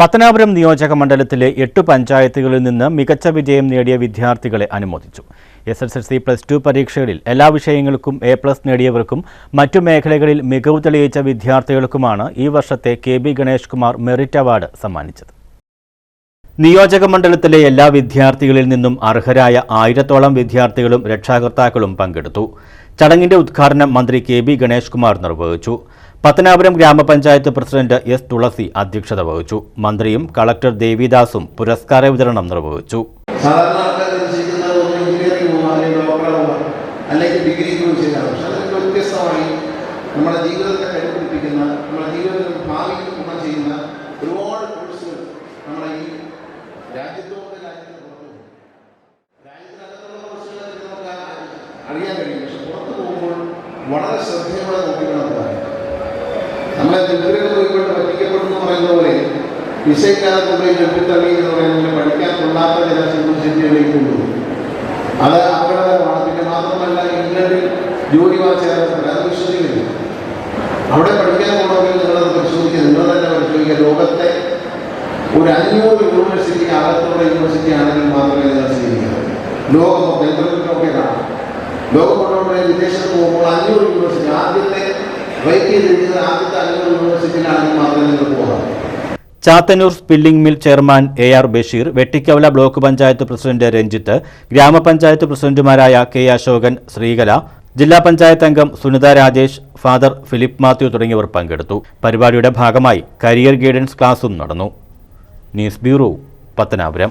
പത്തനാപുരം നിയോജക മണ്ഡലത്തിലെ എട്ട് പഞ്ചായത്തുകളിൽ നിന്ന് മികച്ച വിജയം നേടിയ വിദ്യാർത്ഥികളെ അനുമോദിച്ചു. S S L C plus two പരീക്ഷകളിൽ എല്ലാ വിഷയങ്ങൾക്കും എ പ്ലസ് നേടിയവർക്കും മറ്റു മേഖലകളിൽ മികവ് തെളിയിച്ച വിദ്യാർത്ഥികൾക്കുമാണ് ഈ വർഷത്തെ K B Ganesh Kumar merit award സമ്മാനിച്ചത്. നിയോജക മണ്ഡലത്തിലെ എല്ലാ വിദ്യാർത്ഥികളിൽ നിന്നും അർഹരായ ആയിരത്തോളം വിദ്യാർത്ഥികളും രക്ഷാകർത്താക്കളും പങ്കെടുത്തു. ചടങ്ങിന്റെ ഉദ്ഘാടനം മന്ത്രി കെ ബി ഗണേഷ് കുമാർ നിർവഹിച്ചു. പത്തനാപുരം ഗ്രാമപഞ്ചായത്ത് പ്രസിഡന്റ് എസ് തുളസി അധ്യക്ഷത വഹിച്ചു. മന്ത്രിയും കളക്ടർ ദേവിദാസും പുരസ്കാര വിതരണം നിർവഹിച്ചു. അറിയാൻ കഴിയും. പക്ഷെ പുറത്തു പോകുമ്പോൾ വളരെ ശ്രദ്ധയോടെ നോക്കിക്കൊണ്ടതാണ് നമ്മളെ ദരിദ്രകൾ പോയിക്കൊണ്ട് പറ്റിക്കപ്പെടുന്നു പറയുന്ന പോലെ വിഷയിക്കാതെ കൊണ്ടുപോയി ജപ്പിത്തള്ളി എന്ന് പറയുന്ന പോലെ പഠിക്കാൻ കൊള്ളാത്ത ചില സിറ്റികളിലേക്ക് കൊണ്ടുപോകും. അത് അപകടകരമാണ് പിന്നെ മാത്രമല്ല ഇംഗ്ലണ്ടിൽ ജോലി അത് വിശ്വസിക്കുന്നില്ല അവിടെ പഠിക്കാൻ പോകണമെങ്കിൽ നിങ്ങളത് പരിശോധിക്കുക. നിങ്ങൾ തന്നെ പരിശോധിക്കുക. ലോകത്തെ ഒരു അഞ്ഞൂറ് യൂണിവേഴ്സിറ്റി അകത്തുള്ള യൂണിവേഴ്സിറ്റി ആണെങ്കിൽ മാത്രമേ നിങ്ങൾ സ്വീകരിക്കുക ലോകം യന്ത്രത്തിനൊക്കെ കാണാം? ലോകം വിദേശത്ത് പോകുമ്പോൾ അഞ്ഞൂറ് യൂണിവേഴ്സിറ്റി ആദ്യത്തെ Chathannur spinning mill chairman A R Basheer Vettikkavala block panchayat president Ranjith ഗ്രാമപഞ്ചായത്ത് പ്രസിഡന്റുമാരായ കെ അശോകൻ ശ്രീകല ജില്ലാ പഞ്ചായത്ത് അംഗം Sunitha Rajesh father Philip Mathew തുടങ്ങിയവർ പങ്കെടുത്തു. പരിപാടിയുടെ ഭാഗമായി കരിയർ ഗൈഡൻസ് ക്ലാസും നടന്നു. News bureau Pathanapuram.